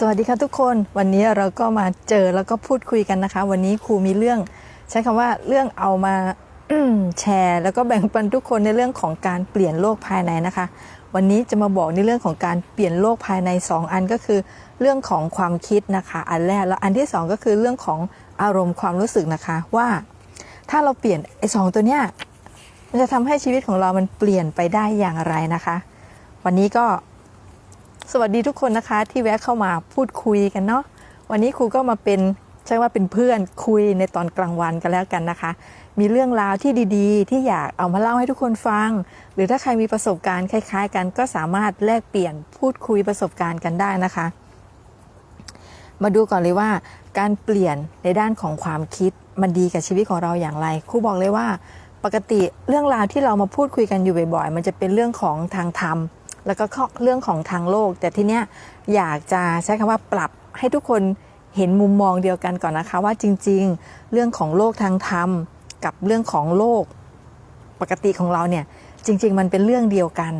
สวัสดีค่ะทุกคนวันนี้เราก็มาเจอแล้วก็พูดคุยกันนะคะ วันนี้ครูมีเรื่อง ใช้คำว่าเรื่องเอามาแชร์ แล้วก็แบ่งปันทุกคนในเรื่องของการเปลี่ยนโลกภายในนะคะ วันนี้จะมาบอกในเรื่องของการเปลี่ยนโลกภายใน 2 อันก็คือ เรื่องของความคิดนะคะ อันแรกแล้วอันที่ 2 ก็คือเรื่องของอารมณ์ความรู้สึกนะคะว่า ถ้าเราเปลี่ยนไอ้สองตัวเนี้ยมันจะทำให้ชีวิตของเรามันเปลี่ยนไปได้อย่างไรนะคะ วันนี้ก็ สวัสดีทุกคนนะคะที่แวะเข้ามาพูดคุยกันเนาะวันนี้ครูก็มาเป็นใช่ว่าเป็นเพื่อนคุยในตอนกลางวันกันแล้วกันนะคะ มีเรื่องราวที่ดีๆ ที่อยากเอามาเล่าให้ทุกคนฟัง หรือถ้าใครมีประสบการณ์คล้าย ๆ กันก็สามารถแลกเปลี่ยนพูดคุยประสบการณ์กันได้นะคะ มาดูก่อนเลยว่า การเปลี่ยนในด้านของความคิดมันดีกับชีวิตของเราอย่างไรครูบอกเลยว่า ปกติเรื่องราวที่เรามาพูดคุยกันอยู่บ่อยๆ มันจะเป็นเรื่องของทางธรรม แล้วก็เรื่องของทางโลก แต่ทีเนี้ยอยากจะใช้คำว่าปรับให้ทุกคนเห็นมุมมองเดียวกันก่อนนะคะ ว่าจริงๆ เรื่องของโลกทางธรรม กับเรื่องของโลกปกติของเราเนี่ยจริง ๆ มันเป็นเรื่องเดียวกัน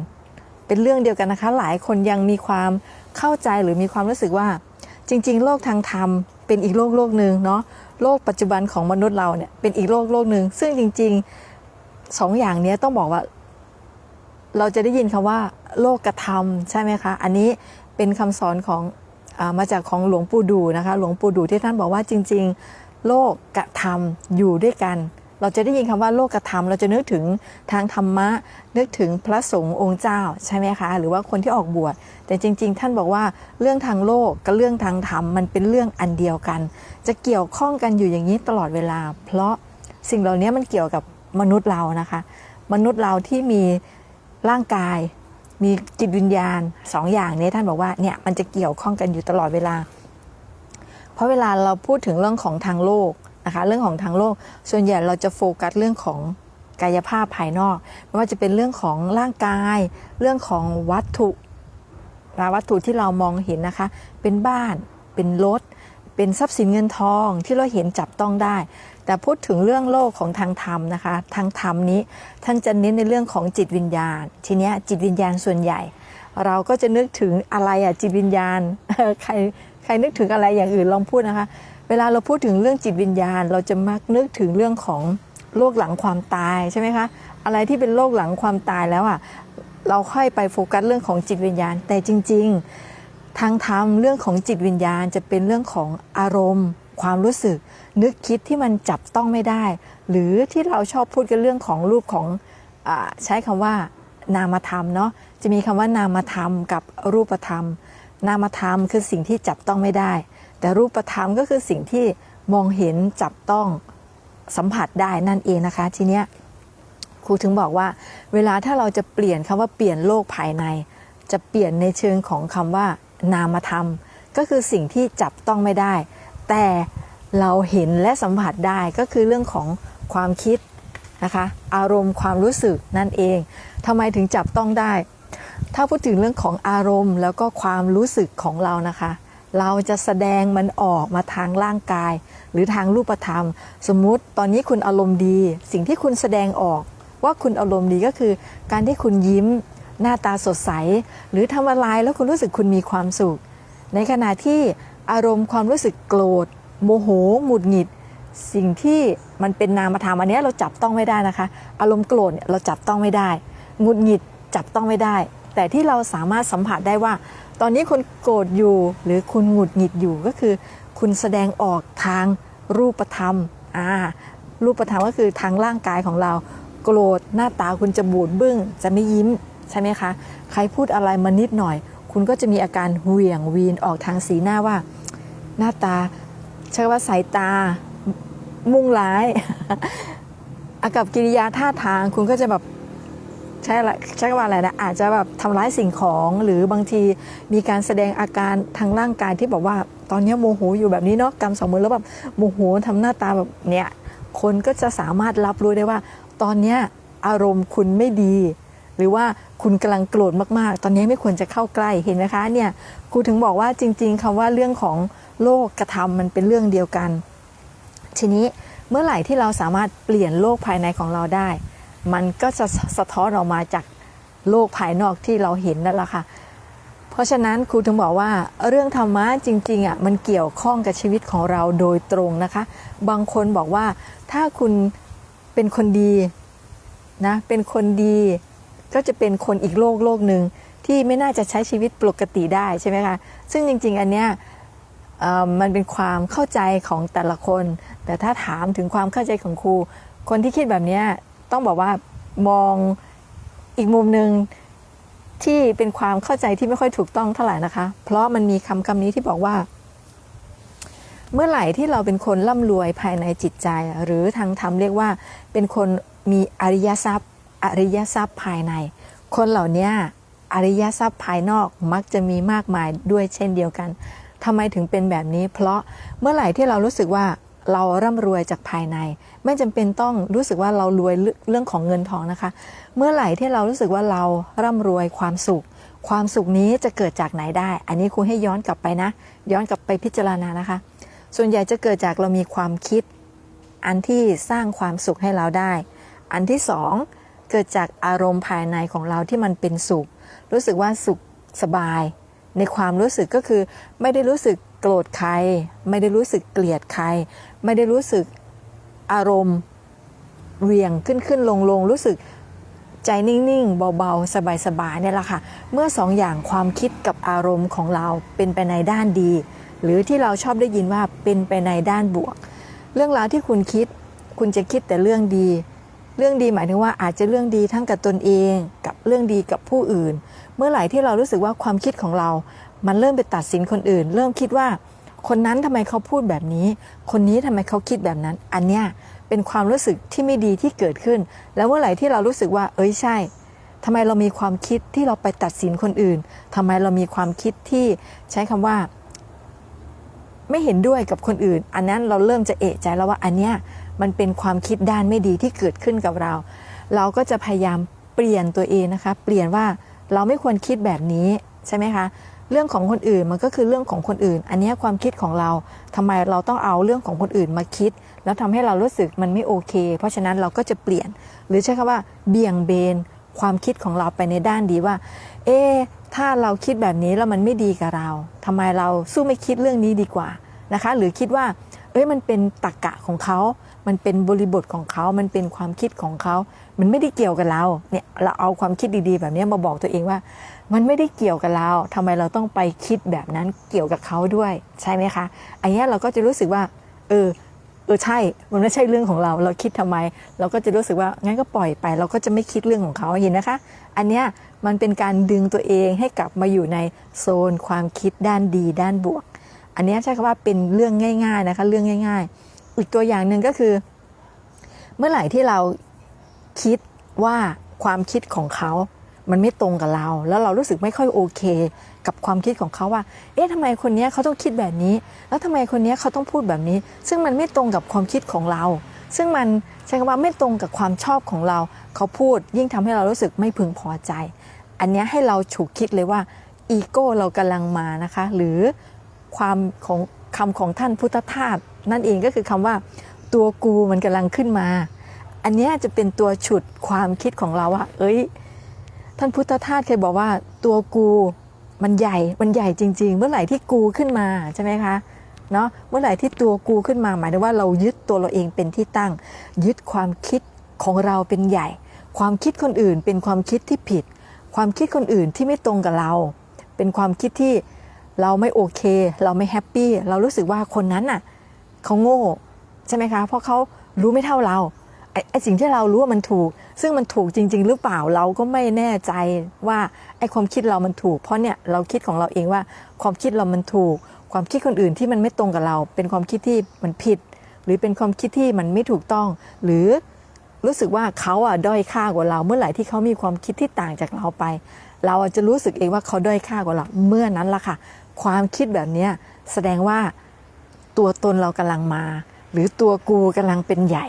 เป็นเรื่องเดียวกันนะคะ หลายคนยังมีความเข้าใจหรือมีความรู้สึกว่า จริง ๆ โลกทางธรรม เป็นอีกโลกโลกหนึ่งเนาะโลกปัจจุบันของมนุษย์เราเนี่ยเป็นอีกโลกโลกหนึ่งซึ่งจริงๆสองอย่างนี้ต้องบอกว่า เราจะได้ยินคำว่าโลกกระทำใช่ไหมคะ อันนี้เป็นคำสอนของอมาจากของหลวงปู่ดูนะคะ หลวงปู่ดูที่ท่านบอกว่าจริง ๆ โลกกระทำอยู่ด้วยกัน เราจะได้ยินคำว่าโลกกระทำเราจะนึกถึงทางธรรมะ นึกถึงพระสงฆ์องค์เจ้าใช่ไหมคะ หรือว่าคนที่ออกบวช แต่จริง ๆ ท่านบอกว่าเรื่องทางโลกกับเรื่องทางธรรมมันเป็นเรื่องอันเดียวกัน จะเกี่ยวข้องกันอยู่อย่างนี้ตลอดเวลา เพราะสิ่งเหล่านี้มันเกี่ยวกับมนุษย์เรานะคะ มนุษย์เราที่มี ร่างกายมีจิตวิญญาณสองอย่างนี้ท่านบอกว่าเนี่ยมันจะเกี่ยวข้องกันอยู่ตลอดเวลา เพราะเวลาเราพูดถึงเรื่องของทางโลกนะคะเรื่องของทางโลก ส่วนใหญ่เราจะโฟกัสเรื่องของกายภาพภายนอกไม่ว่าจะเป็นเรื่องของร่างกาย เรื่องของวัตถุนะวัตถุที่เรามองเห็นนะคะ เป็นบ้านเป็นรถ เป็นทรัพย์สินเงินทองที่เราเห็นจับต้องได้ แต่พูดถึงเรื่องโลกของทางธรรมนะคะ ทางธรรมนี้ท่านจะเน้นในเรื่องของจิตวิญญาณ ทีนี้จิตวิญญาณส่วนใหญ่ เราก็จะนึกถึงอะไรอะจิตวิญญาณใครใครนึกถึงอะไรอย่างอื่นลองพูดนะคะ เวลาเราพูดถึงเรื่องจิตวิญญาณ เราจะมักนึกถึงเรื่องของโลกหลังความตายใช่ไหมคะอะไรที่เป็นโลกหลังความตายแล้วอะเราค่อยไปโฟกัสเรื่องของจิตวิญญาณ แต่จริง ๆ ทางธรรมเรื่องของจิตวิญญาณจะเป็นเรื่องของอารมณ์ ความรู้สึก นึกคิดที่มันจับต้องไม่ได้ หรือที่เราชอบพูดกันเรื่องของรูปของอใช้คำว่านามธรรมเนาะจะมีคำว่านามธรรมกับรูปธรรม นามธรรมคือสิ่งที่จับต้องไม่ได้ แต่รูปธรรมก็คือสิ่งที่มองเห็นจับต้องสัมผัสได้นั่นเองนะคะทีเนี้ยครูถึงบอกว่า เวลาถ้าเราจะเปลี่ยนคำว่าเปลี่ยนโลกภายใน จะเปลี่ยนในเชิงของคำว่า นามธรรม ก็คือสิ่งที่จับต้องไม่ได้ แต่เราเห็นและสัมผัสได้ก็คือเรื่องของความคิดนะคะอารมณ์ความรู้สึกนั่นเองทำไมถึงจับต้องได้ ถ้าพูดถึงเรื่องของอารมณ์แล้วก็ความรู้สึกของเรานะคะ เราจะแสดงมันออกมาทางร่างกาย หรือทางรูปธรรม สมมุติตอนนี้คุณอารมณ์ดี สิ่งที่คุณแสดงออกว่าคุณอารมณ์ดีก็คือ การที่คุณยิ้ม หน้าตาสดใส หรือทำอะไรแล้วคุณรู้สึกคุณมีความสุข ในขณะที่อารมณ์ความรู้สึกโกรธ โมโหหงุดหงิด สิ่งที่มันเป็นนามธรรมอันนี้เราจับต้องไม่ได้นะคะ อารมณ์โกรธเนี่ยเราจับต้องไม่ได้หงุดหงิดจับต้องไม่ได้ แต่ที่เราสามารถสัมผัสได้ว่า ตอนนี้คุณโกรธอยู่หรือคุณหงุดหงิดอยู่ก็คือ คุณแสดงออกทางรูปธรรมอ่ารูปธรรมก็คือทางร่างกายของเรา โกรธหน้าตาคุณจะบูดบึ้งจะไม่ยิ้ม ใช่ไหมคะ ใครพูดอะไรมานิดหน่อย คุณก็จะมีอาการเหวี่ยงวีนออกทางสีหน้าว่า หน้าตาใช้ว่าสายตามุ่งร้ายอากับกิริยาท่าทางคุณก็จะแบบใช่อะใช้ว่าอะไรนะอาจจะแบบทำร้ายสิ่งของหรือบางทีมีการแสดงอาการทางร่างกายที่บอกว่า ตอนนี้โมโหอยู่แบบนี้เนาะกำสองมือแล้วแบบโมโหทำหน้าตาแบบเนี้ยคนก็จะสามารถรับรู้ได้ว่า ตอนเนี้ยอารมณ์คุณไม่ดี หรือว่าคุณกำลังโกรธมากๆ ตอนนี้ไม่ควรจะเข้าใกล้เห็นไหมคะเนี่ยครูถึงบอกว่าจริง ๆคำว่าเรื่องของโลกกระทำมันเป็นเรื่องเดียวกัน ทีนี้เมื่อไหร่ที่เราสามารถเปลี่ยนโลกภายในของเราได้ มันก็จะสะท้อนออกมาจากโลกภายนอกที่เราเห็นนั่นแหละค่ะ เพราะฉะนั้นครูถึงบอกว่าเรื่องธรรมะจริงๆอะมันเกี่ยวข้องกับชีวิตของเราโดยตรงนะคะ บางคนบอกว่าถ้าคุณเป็นคนดีนะเป็นคนดี ก็จะเป็นคนอีกโลกโลกหนึ่งที่ไม่น่าจะใช้ชีวิตปกติได้ใช่ไหมคะ ซึ่งจริง ๆ อันเนี้ยมันเป็นความเข้าใจของแต่ละคน แต่ถ้าถามถึงความเข้าใจของครู คนที่คิดแบบเนี้ยต้องบอกว่ามองอีกมุมหนึ่งที่เป็นความเข้าใจที่ไม่ค่อยถูกต้องเท่าไหร่นะคะ เพราะมันมีคำคำนี้ที่บอกว่า เมื่อไหร่ที่เราเป็นคนร่ำรวยภายในจิตใจ หรือทางธรรมเรียกว่าเป็นคนมีอริยทรัพย์ อริยทรัพย์ภายใน คนเหล่านี้อริยทรัพย์ภายนอกมักจะมีมากมายด้วยเช่นเดียวกันทำไมถึงเป็นแบบนี้ เพราะเมื่อไหร่ที่เรารู้สึกว่าเราร่ำรวยจากภายใน ไม่จำเป็นต้องรู้สึกว่าเรารวยเรื่องของเงินทองนะคะ เมื่อไหร่ที่เรารู้สึกว่าเราร่ำรวยความสุข ความสุขนี้จะเกิดจากไหนได้ อันนี้ครูให้ย้อนกลับไปนะ ย้อนกลับไปพิจารณานะคะ ส่วนใหญ่จะเกิดจากเรามีความคิด อันที่สร้างความสุขให้เราได้ อันที่สอง เกิดจากอารมณ์ภายในของเราที่มันเป็นสุข รู้สึกว่าสุขสบาย ในความรู้สึกก็คือไม่ได้รู้สึกโกรธใคร ไม่ได้รู้สึกเกลียดใคร ไม่ได้รู้สึกอารมณ์เหวี่ยงขึ้นขึ้นลงลงรู้สึกใจนิ่งๆ เบาๆ สบายๆเนี่ยแหละค่ะ เมื่อสองอย่างความคิดกับอารมณ์ของเราเป็นไปในด้านดี หรือที่เราชอบได้ยินว่าเป็นไปในด้านบวก เรื่องราวที่คุณคิดคุณจะคิดแต่เรื่องดี เรื่องดีหมายถึงว่าอาจจะเรื่องดีทั้งกับตนเองกับเรื่องดีกับผู้อื่น เมื่อไหร่ที่เรารู้สึกว่าความคิดของเรา มันเริ่มไปตัดสินคนอื่น เริ่มคิดว่า คนนั้นทำไมเขาพูดแบบนี้ คนนี้ทำไมเขาคิดแบบนั้น อันเนี้ยเป็นความรู้สึกที่ไม่ดีที่เกิดขึ้น แล้วเมื่อไหร่ที่เรารู้สึกว่า เอ้ยใช่ทำไมเรามีความคิดที่เราไปตัดสินคนอื่นทำไมเรามีความคิดที่ใช้คำว่า ไม่เห็นด้วยกับคนอื่น อันนั้นเราเริ่มจะเอะใจแล้วว่าอันเนี้ย มันเป็นความคิดด้านไม่ดีที่เกิดขึ้นกับเรา เราก็จะพยายามเปลี่ยนตัวเองนะคะ เปลี่ยนว่าเราไม่ควรคิดแบบนี้ใช่ไหมคะ เรื่องของคนอื่นมันก็คือเรื่องของคนอื่น อันนี้ความคิดของเราทำไมเราต้องเอาเรื่องของคนอื่นมาคิด แล้วทำให้เรารู้สึกมันไม่โอเค เพราะฉะนั้นเราก็จะเปลี่ยน หรือใช้คำว่าเบี่ยงเบนความคิดของเราไปในด้านดีว่า เอ๊ถ้าเราคิดแบบนี้แล้วมันไม่ดีกับเราทำไมเราสู้ไม่คิดเรื่องนี้ดีกว่านะคะ หรือคิดว่า เอ้ยมันเป็นตรกะของเขา มันเป็นบริบทของเขา มันเป็นความคิดของเขา มันไม่ได้เกี่ยวกับเรา เนี่ยเราเอาความคิดดีๆ แบบนี้มาบอกตัวเองว่า มันไม่ได้เกี่ยวกับเราทำไมเราต้องไปคิดแบบนั้นเกี่ยวกับเขาด้วย ใช่ไหมคะ อันนี้เราก็จะรู้สึกว่า เออ เออใช่ มันไม่ใช่เรื่องของเรา เราคิดทำไม เราก็จะรู้สึกว่างั้นก็ปล่อยไป เราก็จะไม่คิดเรื่องของเขาเห็นนะคะ อันเนี้ยมันเป็นการดึงตัวเองให้กลับมาอยู่ในโซนความคิดด้านดีด้านบวก อันนี้ใช้คำว่าเป็นเรื่องง่ายๆนะคะเรื่องง่าย ๆ อีกตัวอย่างหนึ่งก็คือ เมื่อไหร่ที่เราคิดว่าความคิดของเขามันไม่ตรงกับเรา แล้วเรารู้สึกไม่ค่อยโอเค กับความคิดของเขาว่า เอ๊ะทำไมคนนี้เขาต้องคิดแบบนี้ แล้วทำไมคนนี้เขาต้องพูดแบบนี้ ซึ่งมันไม่ตรงกับความคิดของเรา ซึ่งมันใช้คำว่าไม่ตรงกับความชอบของเรา เขาพูดยิ่งทำให้เรารู้สึกไม่พึงพอใจ อันนี้ให้เราฉุกคิดเลยว่าอีโก้เรากำลังมานะคะ หรือ ความของคำของท่านพุทธทาสนั่นเองก็คือคำว่า ตัวกูมันกำลังขึ้นมา อันนี้จะเป็นตัวฉุดความคิดของเราว่า เอ้ย ท่านพุทธทาสเคยบอกว่าตัวกูมันใหญ่ มันใหญ่จริง ๆ เมื่อไหร่ที่กูขึ้นมาใช่ไหมคะเนาะเมื่อไหร่ที่ตัวกูขึ้นมาหมายถึงว่าเรายึดตัวเราเองเป็นที่ตั้ง ยึดความคิดของเราเป็นใหญ่ ความคิดคนอื่นเป็นความคิดที่ผิด ความคิดคนอื่นที่ไม่ตรงกับเรา เป็นความคิดที่ เราไม่โอเค เราไม่แฮปปี้เรารู้สึกว่าคนนั้นน่ะเขาโง่ใช่ไหมคะเพราะเขารู้ไม่เท่าเราไอ้ไอสิ่งที่เรารู้ว่ามันถูก ซึ่งมันถูกจริง ๆ หรือเปล่าเราก็ไม่แน่ใจว่าไอ้ความคิดเรามันถูก เพราะเนี่ยเราคิดของเราเองว่าความคิดเรามันถูก ความคิดคนอื่นที่มันไม่ตรงกับเรา เป็นความคิดที่มันผิด หรือเป็นความคิดที่มันไม่ถูกต้อง หรือรู้สึกว่าเขาอะด้อยค่ากว่าเรา เมื่อไหร่ที่เขามีความคิดที่ต่างจากเราไป เราอาจจะรู้สึกเองว่าเขาด้อยค่ากว่าเรา เมื่อนั้นละค่ะ ความคิดแบบนี้แสดงว่าตัวตนเรากำลังมา หรือตัวกูกำลังเป็นใหญ่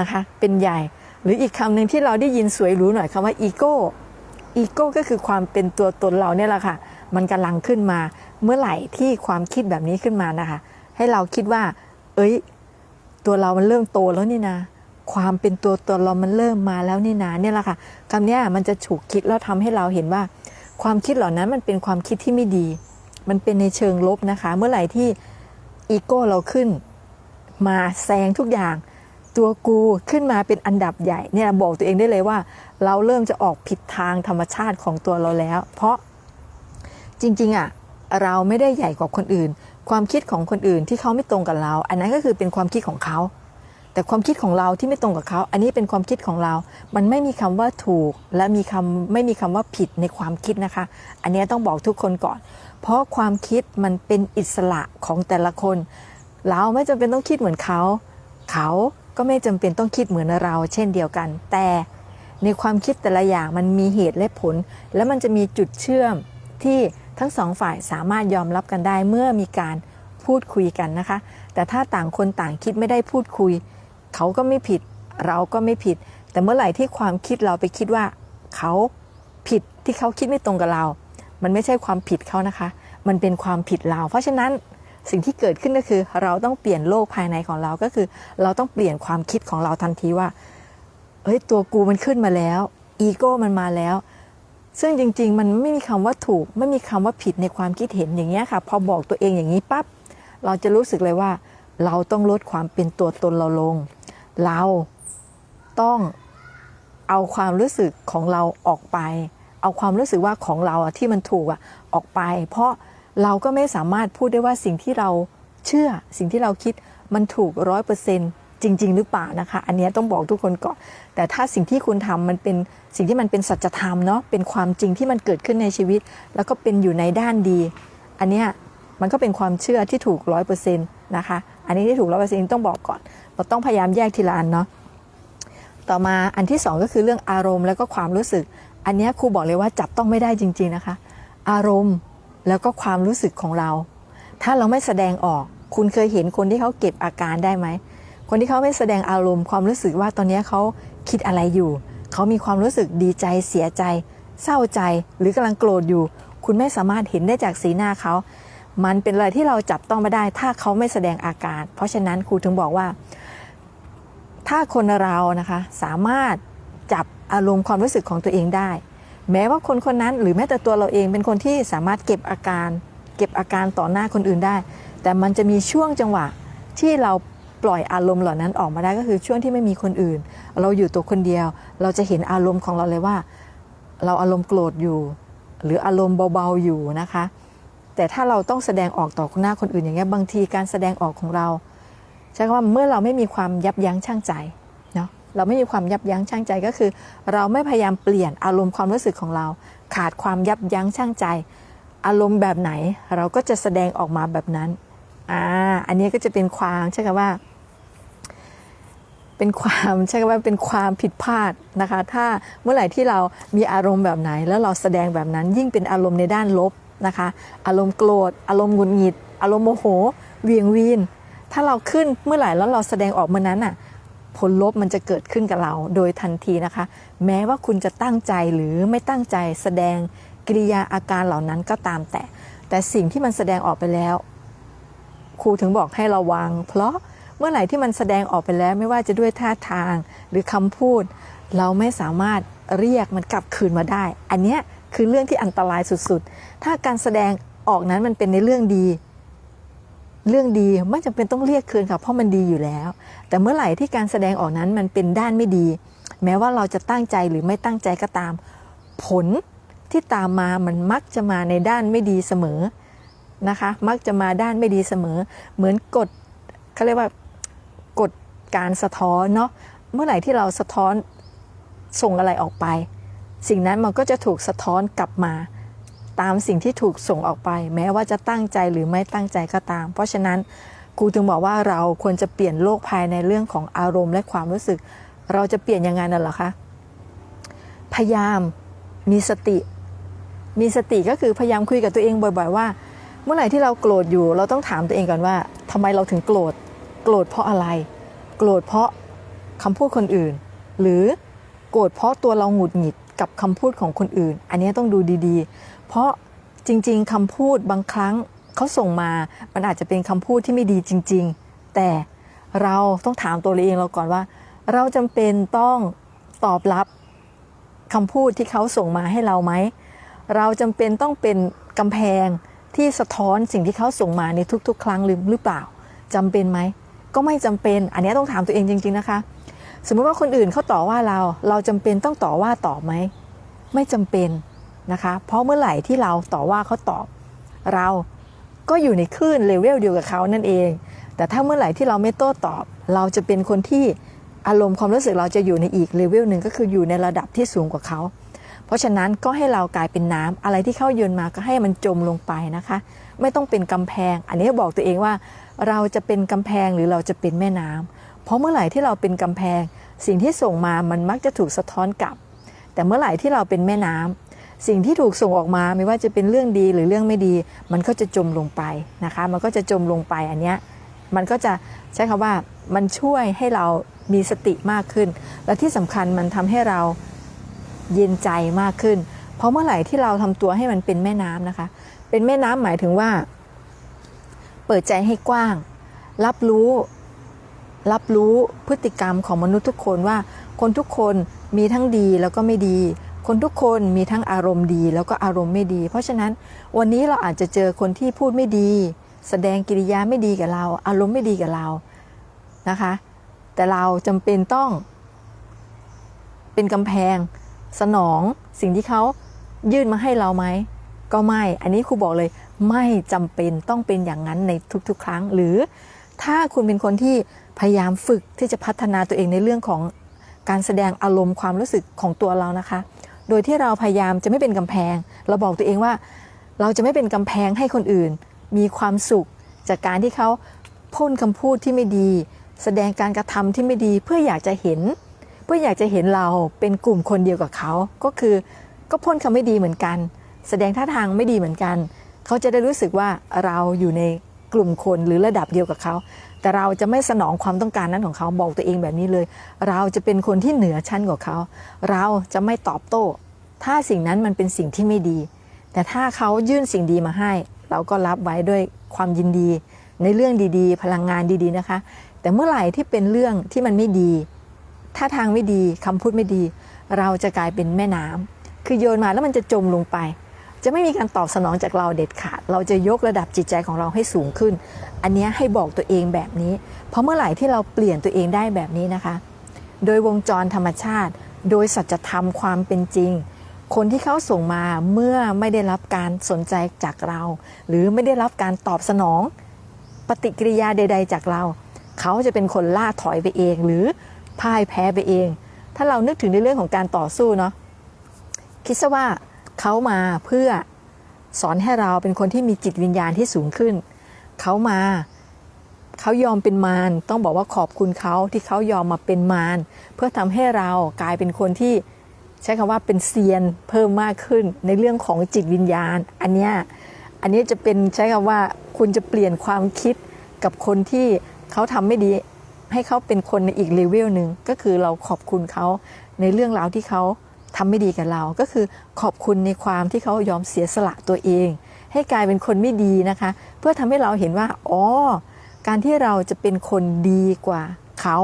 นะคะ เป็นใหญ่ หรืออีกคำหนึ่งที่เราได้ยินสวยหรู้หน่อยคำว่าอีโก้อีโก้ก็คือความเป็นตัวตนเราเนี่ยแหละค่ะ มันกำลังขึ้นมา เมื่อไหร่ที่ความคิดแบบนี้ขึ้นมานะคะ ให้เราคิดว่า เอ้ย ตัวเรามันเริ่มโตแล้วนี่นะความเป็นตัวตนเรามันเริ่มมาแล้วนี่นะเนี่ยแหละค่ะคำนี้มันจะฉุกคิดแล้วทำให้เราเห็นว่า ความคิดเหล่านั้นมันเป็นความคิดที่ไม่ดี มันเป็นในเชิงลบนะคะ เมื่อไหร่ที่อีโก้เราขึ้น มาแซงทุกอย่าง ตัวกูขึ้นมาเป็นอันดับใหญ่เนี่ยบอกตัวเองได้เลยว่า เราเริ่มจะออกผิดทางธรรมชาติของตัวเราแล้ว เพราะจริงๆอะเราไม่ได้ใหญ่กว่าคนอื่น ความคิดของคนอื่นที่เขาไม่ตรงกับเรา อันนั้นก็คือเป็นความคิดของเขา แต่ความคิดของเราที่ไม่ตรงกับเขา อันนี้เป็นความคิดของเรา มันไม่มีคำว่าถูก และมีคำไม่มีคำว่าผิดในความคิดนะคะ อันนี้ต้องบอกทุกคนก่อน เพราะความคิดมันเป็นอิสระของแต่ละคน เราไม่จำเป็นต้องคิดเหมือนเขา เขาก็ไม่จำเป็นต้องคิดเหมือนเรา เช่นเดียวกัน แต่ในความคิดแต่ละอย่างมันมีเหตุและผล และมันจะมีจุดเชื่อมที่ทั้งสองฝ่ายสามารถยอมรับกันได้เมื่อมีการพูดคุยกันนะคะ แต่ถ้าต่างคนต่างคิดไม่ได้พูดคุย เขาก็ไม่ผิด เราก็ไม่ผิด แต่เมื่อไหร่ที่ความคิดเราไปคิดว่า เขาผิดที่เขาคิดไม่ตรงกับเรา มันไม่ใช่ความผิดเขานะคะ มันเป็นความผิดเรา เพราะฉะนั้นสิ่งที่เกิดขึ้นก็คือ เราต้องเปลี่ยนโลกภายในของเราก็คือ เราต้องเปลี่ยนความคิดของเราทันทีว่าเฮ้ยตัวกูมันขึ้นมาแล้วอีโก้มันมาแล้ว ซึ่งจริง ๆ มันไม่มีคำว่าถูก ไม่มีคำว่าผิดในความคิดเห็นอย่างเงี้ยค่ะ พอบอกตัวเองอย่างนี้ปั๊บเราจะรู้สึกเลยว่า เราต้องลดความเป็นตัวตนเราลง เราต้องเอาความรู้สึกของเราออกไป เอาความรู้สึกว่าของเราที่มันถูกอะออกไป เพราะเราก็ไม่สามารถพูดได้ว่าสิ่งที่เราเชื่อ สิ่งที่เราคิดมันถูกร้อยเปอร์เซ็นจริง ๆ หรือเปล่านะคะ อันนี้ต้องบอกทุกคนก่อน แต่ถ้าสิ่งที่คุณทำมันเป็นสิ่งที่มันเป็นสัจธรรมเนาะเป็นความจริงที่มันเกิดขึ้นในชีวิต แล้วก็เป็นอยู่ในด้านดี อันเนี้ยมันก็เป็นความเชื่อที่ถูกร้อยเปอร์เซ็นต์นะคะ อันนี้ที่ถูกร้อยเปอร์เซ็นต์ต้องบอกก่อน เราต้องพยายามแยกทีละอันเนาะต่อมาอันที่สองก็คือเรื่องอารมณ์แล้วก็ความรู้สึก อันนี้ครูบอกเลยว่าจับต้องไม่ได้จริง ๆนะคะ อารมณ์แล้วก็ความรู้สึกของเรา ถ้าเราไม่แสดงออก คุณเคยเห็นคนที่เขาเก็บอาการได้ไหม คนที่เขาไม่แสดงอารมณ์ความรู้สึกว่าตอนนี้เขาคิดอะไรอยู่ เขามีความรู้สึกดีใจเสียใจ เศร้าใจหรือกำลังโกรธอยู่ คุณไม่สามารถเห็นได้จากสีหน้าเขา มันเป็นอะไรที่เราจับต้องไม่ได้ ถ้าเขาไม่แสดงอาการ เพราะฉะนั้นครูถึงบอกว่า ถ้าคนเรานะคะสามารถ จับอารมณ์ความรู้สึกของตัวเองได้ แม้ว่าคนคนนั้นหรือแม้แต่ตัวเราเองเป็นคนที่สามารถเก็บอาการ เก็บอาการต่อหน้าคนอื่นได้ แต่มันจะมีช่วงจังหวะที่เราปล่อยอารมณ์เหล่านั้นออกมาได้ก็คือช่วงที่ไม่มีคนอื่น เราอยู่ตัวคนเดียว เราจะเห็นอารมณ์ของเราเลยว่า เราอารมณ์โกรธอยู่ หรืออารมณ์เบาๆอยู่นะคะ แต่ถ้าเราต้องแสดงออกต่อหน้าคนอื่นอย่างเงี้ยบางทีการแสดงออกของเราใช้คำว่าเมื่อเราไม่มีความยับยั้งชั่งใจ เราไม่มีความยับยั้งชั่งใจก็คือ เราไม่พยายามเปลี่ยนอารมณ์ความรู้สึกของเรา ขาดความยับยั้งชั่งใจ อารมณ์แบบไหนเราก็จะแสดงออกมาแบบนั้นอ่าอันนี้ก็จะเป็นความใช่คำว่า เป็นความใช่คำว่าเป็นความผิดพลาดนะคะ ถ้าเมื่อไหร่ที่เรามีอารมณ์แบบไหน แล้วเราแสดงแบบนั้น ยิ่งเป็นอารมณ์ในด้านลบนะคะ อารมณ์โกรธอารมณ์หงุดหงิด อารมณ์โมโหเวียงวีนถ้าเราขึ้นเมื่อไหร่แล้วเราแสดงออกเมื่อนั้นน่ะ ผลลบมันจะเกิดขึ้นกับเราโดยทันทีนะคะ แม้ว่าคุณจะตั้งใจหรือไม่ตั้งใจแสดงกิริยาอาการเหล่านั้นก็ตามแต่ แต่สิ่งที่มันแสดงออกไปแล้ว ครูถึงบอกให้ระวัง เพราะเมื่อไหร่ที่มันแสดงออกไปแล้วไม่ว่าจะด้วยท่าทางหรือคำพูด เราไม่สามารถเรียกมันกลับคืนมาได้ อันนี้คือเรื่องที่อันตรายสุดๆ ถ้าการแสดงออกนั้นมันเป็นในเรื่องดี เรื่องดีไม่จำเป็นต้องเรียกคืนค่ะเพราะมันดีอยู่แล้ว แต่เมื่อไหร่ที่การแสดงออกนั้นมันเป็นด้านไม่ดี แม้ว่าเราจะตั้งใจหรือไม่ตั้งใจก็ตาม ผลที่ตามมามันมักจะมาในด้านไม่ดีเสมอนะคะ มักจะมาด้านไม่ดีเสมอ เหมือนกฎเขาเรียกว่ากฎการสะท้อนเนาะเมื่อไหร่ที่เราสะท้อนส่งอะไรออกไป สิ่งนั้นมันก็จะถูกสะท้อนกลับมา ตามสิ่งที่ถูกส่งออกไป แม้ว่าจะตั้งใจหรือไม่ตั้งใจก็ตาม เพราะฉะนั้นครูถึงบอกว่าเราควรจะเปลี่ยนโลกภายในเรื่องของอารมณ์และความรู้สึก เราจะเปลี่ยนยังไงนั่นหรอคะพยายามมีสติ มีสติก็คือพยายามคุยกับตัวเองบ่อย ๆ ว่า เมื่อไหร่ที่เราโกรธอยู่ เราต้องถามตัวเองก่อนว่าทำไมเราถึงโกรธโกรธเพราะอะไร โกรธเพราะคำพูดคนอื่น หรือโกรธเพราะตัวเราหงุดหงิดกับคำพูดของคนอื่น อันนี้ต้องดูดีๆ เพราะจริง ๆคำพูดบางครั้งเขาส่งมา มันอาจจะเป็นคำพูดที่ไม่ดีจริง ๆ แต่เราต้องถามตัวเราเองเราก่อนว่า เราจำเป็นต้องตอบรับคำพูดที่เขาส่งมาให้เราไหม เราจำเป็นต้องเป็นกำแพงที่สะท้อนสิ่งที่เขาส่งมาในทุก ๆ ครั้งหรือหรือเปล่าจำเป็นไหม ก็ไม่จำเป็น อันนี้ต้องถามตัวเองจริง ๆ นะคะ สมมติว่าคนอื่นเขาต่อว่าเรา เราจำเป็นต้องต่อว่าต่อไหม ไม่จำเป็น นะคะ เพราะเมื่อไหร่ที่เราต่อว่าเขาตอบ เราก็อยู่ในคลื่นเลเวลเดียวกับเขานั่นเอง แต่ถ้าเมื่อไหร่ที่เราไม่โต้ตอบ เราจะเป็นคนที่อารมณ์ความรู้สึกเราจะอยู่ในอีกเลเวลหนึ่งก็คืออยู่ในระดับที่สูงกว่าเขา เพราะฉะนั้นก็ให้เรากลายเป็นน้ำอะไรที่เข้าโยนมาก็ให้มันจมลงไปนะคะ ไม่ต้องเป็นกำแพง อันนี้บอกตัวเองว่า เราจะเป็นกำแพงหรือเราจะเป็นแม่น้ำเพราะเมื่อไหร่ที่เราเป็นกำแพง สิ่งที่ส่งมามันมักจะถูกสะท้อนกลับ แต่เมื่อไหร่ที่เราเป็นแม่น้ำ สิ่งที่ถูกส่งออกมาไม่ว่าจะเป็นเรื่องดีหรือเรื่องไม่ดี มันก็จะจมลงไปนะคะ มันก็จะจมลงไปอันเนี้ยมันก็จะใช้คำว่ามันช่วยให้เรามีสติมากขึ้น และที่สำคัญมันทำให้เราเย็นใจมากขึ้น เพราะเมื่อไหร่ที่เราทำตัวให้มันเป็นแม่น้ำนะคะ เป็นแม่น้ำหมายถึงว่า เปิดใจให้กว้าง รับรู้ รับรู้พฤติกรรมของมนุษย์ทุกคนว่า คนทุกคนมีทั้งดีแล้วก็ไม่ดี คนทุกคนมีทั้งอารมณ์ดีแล้วก็อารมณ์ไม่ดี เพราะฉะนั้นวันนี้เราอาจจะเจอคนที่พูดไม่ดี แสดงกิริยาไม่ดีกับเรา อารมณ์ไม่ดีกับเรานะคะ แต่เราจำเป็นต้อง เป็นกำแพง สนองสิ่งที่เขายื่นมาให้เราไหมก็ไม่ อันนี้ครูบอกเลย ไม่จำเป็นต้องเป็นอย่างนั้นในทุกๆ ครั้ง หรือถ้าคุณเป็นคนที่พยายามฝึกที่จะพัฒนาตัวเองในเรื่องของการแสดงอารมณ์ความรู้สึกของตัวเรานะคะ โดยที่เราพยายามจะไม่เป็นกำแพง เราบอกตัวเองว่า เราจะไม่เป็นกำแพงให้คนอื่น มีความสุข จากการที่เขาพ่นคำพูดที่ไม่ดี แสดงการกระทำที่ไม่ดีเพื่ออยากจะเห็น เพื่ออยากจะเห็นเราเป็นกลุ่มคนเดียวกับเขา ก็คือก็พ่นคำไม่ดีเหมือนกัน แสดงท่าทางไม่ดีเหมือนกัน เขาจะได้รู้สึกว่าเราอยู่ใน กลุ่มคนหรือระดับเดียวกับเขา แต่เราจะไม่สนองความต้องการนั้นของเขาบอกตัวเองแบบนี้เลย เราจะเป็นคนที่เหนือชั้นกว่าเขา เราจะไม่ตอบโต้ ถ้าสิ่งนั้นมันเป็นสิ่งที่ไม่ดี แต่ถ้าเขายื่นสิ่งดีมาให้ เราก็รับไว้ด้วยความยินดี ในเรื่องดีๆ พลังงานดีๆนะคะ แต่เมื่อไหร่ที่เป็นเรื่องที่มันไม่ดีท่าทางไม่ดีคำพูดไม่ดี เราจะกลายเป็นแม่น้ำคือโยนมาแล้วมันจะจมลงไป จะไม่มีการตอบสนองจากเราเด็ดขาด เราจะยกระดับจิตใจของเราให้สูงขึ้น อันนี้ให้บอกตัวเองแบบนี้ เพราะเมื่อไหร่ที่เราเปลี่ยนตัวเองได้แบบนี้นะคะ โดยวงจรธรรมชาติ โดยสัจธรรมความเป็นจริง คนที่เขาส่งมาเมื่อไม่ได้รับการสนใจจากเรา หรือไม่ได้รับการตอบสนอง ปฏิกิริยาใด ๆ จากเรา เขาจะเป็นคนล่าถอยไปเอง หรือพ่ายแพ้ไปเอง ถ้าเรานึกถึงในเรื่องของการต่อสู้เนาะคิดซะว่า เขามาเพื่อสอนให้เราเป็นคนที่มีจิตวิญญาณที่สูงขึ้น เขามาเขายอมเป็นมารต้องบอกว่าขอบคุณเขาที่เขายอมมาเป็นมารเพื่อทำให้เรากลายเป็นคนที่ใช้คำว่าเป็นเซียนเพิ่มมากขึ้นในเรื่องของจิตวิญญาณ อันเนี้ยอันนี้จะเป็นใช้คำว่าคุณจะเปลี่ยนความคิดกับคนที่เขาทำไม่ดีให้เขาเป็นคนในอีกเลเวลหนึ่งก็คือเราขอบคุณเขาในเรื่องราวที่เขา ทำไม่ดีกับเรา ก็คือขอบคุณในความที่เขายอมเสียสละตัวเอง ให้กลายเป็นคนไม่ดีนะคะ เพื่อทำให้เราเห็นว่าอ๋อการที่เราจะเป็นคนดีกว่าเขา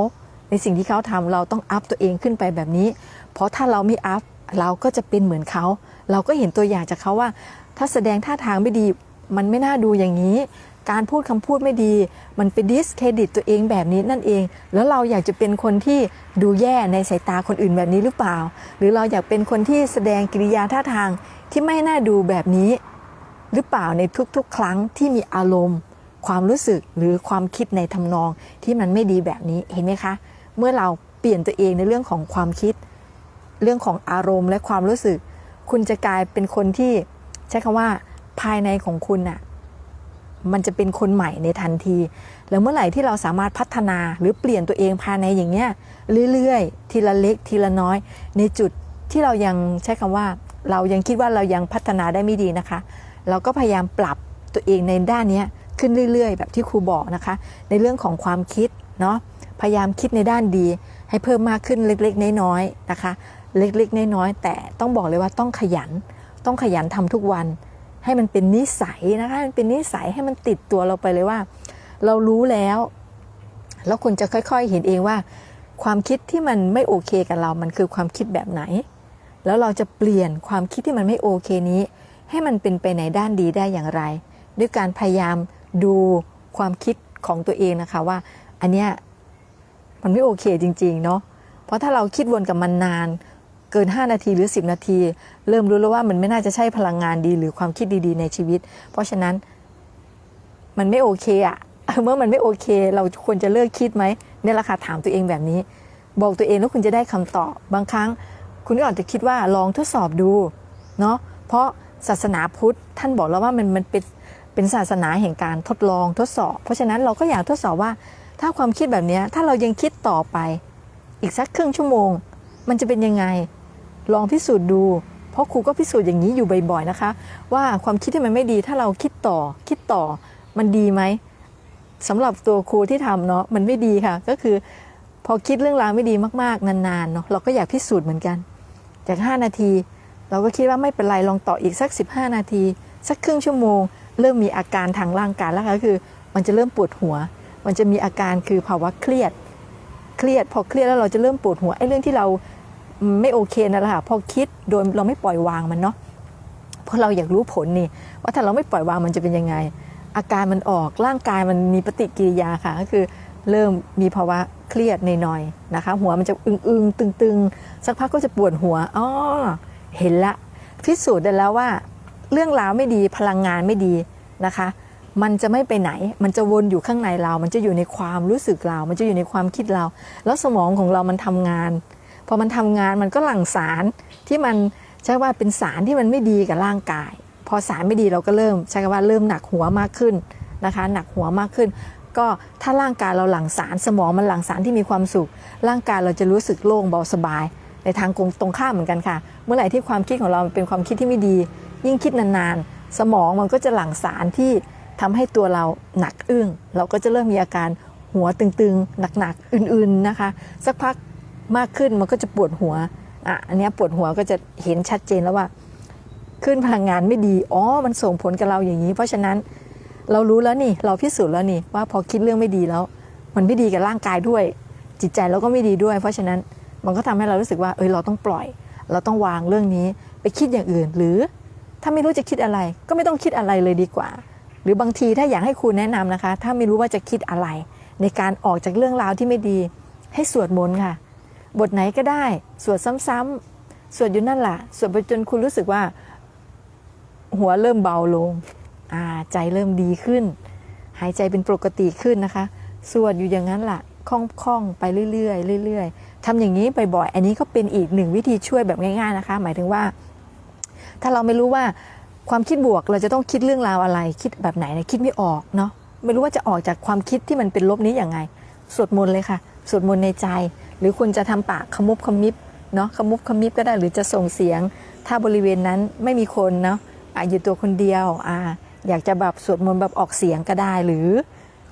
ในสิ่งที่เขาทำเราต้องอัพตัวเองขึ้นไปแบบนี้ เพราะถ้าเราไม่อัพเราก็จะเป็นเหมือนเขา เราก็เห็นตัวอย่างจากเขาว่า ถ้าแสดงท่าทางไม่ดีมันไม่น่าดูอย่างนี้ การพูดคำพูดไม่ดี มันไปดิสเครดิตตัวเองแบบนี้นั่นเอง แล้วเราอยากจะเป็นคนที่ดูแย่ในสายตาคนอื่นแบบนี้หรือเปล่า หรือเราอยากเป็นคนที่แสดงกิริยาท่าทางที่ไม่น่าดูแบบนี้ หรือเปล่าในทุกๆ ครั้งที่มีอารมณ์ ความรู้สึกหรือความคิดในทำนองที่มันไม่ดีแบบนี้เห็นไหมคะ เมื่อเราเปลี่ยนตัวเองในเรื่องของความคิด เรื่องของอารมณ์และความรู้สึก คุณจะกลายเป็นคนที่ใช้คำว่าภายในของคุณน่ะ มันจะเป็นคนใหม่ในทันที แล้วเมื่อไหร่ที่เราสามารถพัฒนาหรือเปลี่ยนตัวเองภายในอย่างเงี้ยเรื่อยๆ ทีละเล็กทีละน้อย ในจุดที่เรายังใช้คำว่า เรายังคิดว่าเรายังพัฒนาได้ไม่ดีนะคะ เราก็พยายามปรับตัวเองในด้านเนี้ยขึ้นเรื่อย ๆ แบบที่ครูบอกนะคะ ในเรื่องของความคิดเนาะพยายามคิดในด้านดี ให้เพิ่มมากขึ้นเล็กๆ น้อยๆนะคะ เล็กๆ น้อยๆแต่ต้องบอกเลยว่าต้องขยัน ต้องขยันทำทุกวัน ให้มันเป็นนิสัยนะคะมันเป็นนิสัยให้มันติดตัวเราไปเลยว่า เรารู้แล้ว แล้วคุณจะค่อยๆเห็นเองว่า ความคิดที่มันไม่โอเคกับเรา มันคือความคิดแบบไหน แล้วเราจะเปลี่ยนความคิดที่มันไม่โอเคนี้ ให้มันเป็นไปในด้านดีได้อย่างไร ด้วยการพยายามดูความคิดของตัวเองนะคะว่า อันเนี้ยมันไม่โอเคจริง ๆ เนาะเพราะถ้าเราคิดวนกับมันนาน เกิน 5 นาทีหรือ 10 นาที เริ่มรู้แล้วว่ามันไม่น่าจะใช่พลังงานดีหรือความคิดดีๆ ในชีวิต เพราะฉะนั้นมันไม่โอเคอะเมื่อมันไม่โอเค เราควรจะเลิกคิดไหมเนี่ยแหละค่ะถามตัวเองแบบนี้ บอกตัวเองแล้วคุณจะได้คำตอบบางครั้ง คุณก็อาจจะคิดว่าลองทดสอบดูเนาะเพราะศาสนาพุทธท่านบอกแล้วว่ามันมันเป็นเป็นศาสนาแห่งการทดลองทดสอบ เพราะฉะนั้นเราก็อยากทดสอบว่า ถ้าความคิดแบบนี้ถ้าเรายังคิดต่อไป อีกสักครึ่งชั่วโมง มันจะเป็นยังไง ลองพิสูจน์ดู เพราะครูก็พิสูจน์อย่างนี้อยู่บ่อยๆนะคะ ว่าความคิดที่มันไม่ดีถ้าเราคิดต่อคิดต่อมันดีไหมสำหรับตัวครูที่ทำเนาะมันไม่ดีค่ะ ก็คือพอคิดเรื่องราวไม่ดีมากๆนานๆเนาะเราก็อยากพิสูจน์เหมือนกัน จาก 5 นาที เราก็คิดว่าไม่เป็นไรลองต่ออีกสัก 15 นาที สักครึ่งชั่วโมง เริ่มมีอาการทางร่างกายแล้วก็คือ มันจะเริ่มปวดหัว มันจะมีอาการคือภาวะเครียด เครียดพอเครียดแล้วเราจะเริ่มปวดหัวไอ้เรื่องที่เรา ไม่โอเคนั่นแหละค่ะพอคิดโดยเราไม่ปล่อยวางมันเนาะเพราะเราอยากรู้ผลนี่ ว่าถ้าเราไม่ปล่อยวางมันจะเป็นยังไง อาการมันออกร่างกายมันมีปฏิกิริยาค่ะก็คือเริ่มมีภาวะเครียดหน่อยๆนะคะ หัวมันจะอึงๆตึงๆ สักพักก็จะปวดหัวอ๋อเห็นละพิสูจน์ได้แล้วว่า เรื่องราวไม่ดีพลังงานไม่ดีนะคะ มันจะไม่ไปไหน มันจะวนอยู่ข้างในเรา มันจะอยู่ในความรู้สึกเรา มันจะอยู่ในความคิดเรา แล้วสมองของเรามันทำงาน อมันทำงานมันก็หลั่งสารที่มันใช้ว่าเป็นสารที่มันไม่ดีกับร่างกาย พอสารไม่ดีเราก็เริ่มใช้คำว่าเริ่มหนักหัวมากขึ้นนะคะ หนักหัวมากขึ้น ก็ถ้าร่างกายเราหลั่งสารสมองมันหลั่งสารที่มีความสุข ร่างกายเราจะรู้สึกโล่งเบาสบาย ในทางตรงข้ามเหมือนกันค่ะ เมื่อไหร่ที่ความคิดของเราเป็นความคิดที่ไม่ดี ยิ่งคิดนานๆ สมองมันก็จะหลั่งสารที่ทำให้ตัวเราหนักอึ้งเราก็จะเริ่มมีอาการหัวตึงๆ หนักๆ อื่นๆ นะคะ สักพัก มากขึ้นมันก็จะปวดหัวอะอันนี้ปวดหัวก็จะเห็นชัดเจนแล้วว่าขึ้นพลังงานไม่ดีอ๋อมันส่งผลกับเราอย่างนี้ เพราะฉะนั้นเรารู้แล้วนี่เราพิสูจน์แล้วนี่ว่าพอคิดเรื่องไม่ดีแล้ว มันไม่ดีกับร่างกายด้วย จิตใจเราก็ไม่ดีด้วย เพราะฉะนั้นมันก็ทำให้เรารู้สึกว่าเอยเราต้องปล่อย เราต้องวางเรื่องนี้ไปคิดอย่างอื่น หรือถ้าไม่รู้จะคิดอะไร ก็ไม่ต้องคิดอะไรเลยดีกว่า หรือบางทีถ้าอยากให้ครูแนะนำนะคะ ถ้าไม่รู้ว่าจะคิดอะไร ในการออกจากเรื่องราวที่ไม่ดี ให้สวดมนต์ค่ะ บทไหนก็ได้ สวดซ้ำๆสวดอยู่นั่นแหละสวดไปจนคุณรู้สึกว่า หัวเริ่มเบาลงาใจเริ่มดีขึ้น หายใจเป็นปกติขึ้นนะคะ สวดอยู่อย่างนั้นแหละคล่องๆไปเรื่อยๆเรื่อยๆทำอย่างนี้บ่อยๆอันนี้ก็เป็นอีกหนึ่งวิธีช่วยแบบง่ายๆนะคะ หมายถึงว่า ถ้าเราไม่รู้ว่าความคิดบวกเราจะต้องคิดเรื่องราวอะไร คิดแบบไหนนี่ยคิดไม่ออกเนาะไม่รู้ว่าจะออกจากความคิดที่มันเป็นลบนี้อย่างไงสวดมนต์เลยค่ะสวดมนต์ในใจ หรือคุณจะทำปากขมุบขมิบเนาะขมุบขมิบก็ได้หรือจะส่งเสียง ถ้าบริเวณนั้นไม่มีคนเนาะอะอยู่ตัวคนเดียวอ่าอยากจะแบบสวดมนต์แบบออกเสียงก็ได้หรือ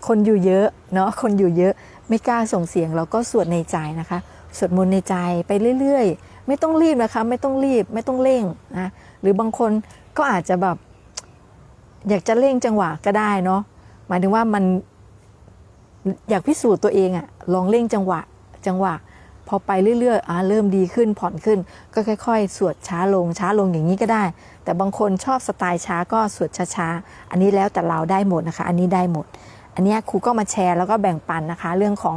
คนอยู่เยอะเนาะคนอยู่เยอะไม่กล้าส่งเสียงเราก็สวดในใจนะคะ สวดมนต์ในใจไปเรื่อย ๆ ไม่ต้องรีบนะคะ ไม่ต้องรีบไม่ต้องเร่งนะหรือบางคนก็อาจจะแบบอยากจะเร่งจังหวะก็ได้เนาะหมายถึงว่ามันอยากพิสูจน์ตัวเองอะลองเร่งจังหวะ จังหวะ พอไปเรื่อยๆอ่าเริ่มดีขึ้นผ่อนขึ้น ก็ค่อย ๆ สวดช้าลงช้าลงอย่างนี้ก็ได้ แต่บางคนชอบสไตล์ช้าก็สวดช้าๆอันนี้แล้วแต่เราได้หมดนะคะ อันนี้ได้หมด อันนี้ครูก็มาแชร์แล้วก็แบ่งปันนะคะ เรื่องของ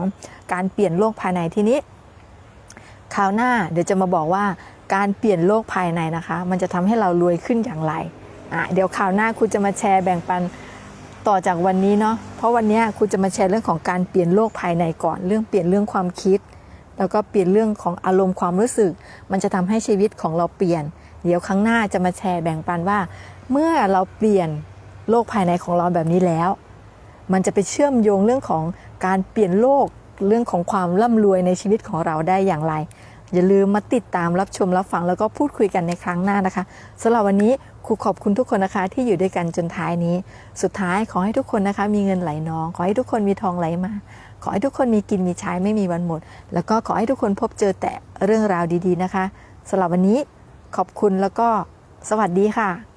การเปลี่ยนโลกภายในที่นี้คราวหน้าเดี๋ยวจะมาบอกว่าการเปลี่ยนโลกภายในนะคะ มันจะทำให้เรารวยขึ้นอย่างไรอะเดี๋ยวคราวหน้าครูจะมาแชร์แบ่งปัน ต่อจากวันนี้เนาะเพราะวันนี้ครูจะมาแชร์เรื่องของการเปลี่ยนโลกภายในก่อน เรื่องเปลี่ยนเรื่องความคิด แล้วก็เปลี่ยนเรื่องของอารมณ์ความรู้สึก มันจะทำให้ชีวิตของเราเปลี่ยน เดี๋ยวครั้งหน้าจะมาแชร์แบ่งปันว่า เมื่อเราเปลี่ยนโลกภายในของเราแบบนี้แล้ว มันจะไปเชื่อมโยงเรื่องของการเปลี่ยนโลกเรื่องของความร่ำรวยในชีวิตของเราได้อย่างไร อย่าลืมมาติดตามรับชมรับฟังแล้วก็พูดคุยกันในครั้งหน้านะคะสำหรับวันนี้ ครูขอบคุณทุกคนนะคะที่อยู่ด้วยกันจนท้ายนี้ สุดท้ายขอให้ทุกคนนะคะ มีเงินไหลนอง ขอให้ทุกคนมีทองไหลมา ขอให้ทุกคนมีกินมีใช้ไม่มีวันหมด แล้วก็ขอให้ทุกคนพบเจอแต่เรื่องราวดีๆนะคะสำหรับวันนี้ขอบคุณแล้วก็สวัสดีค่ะ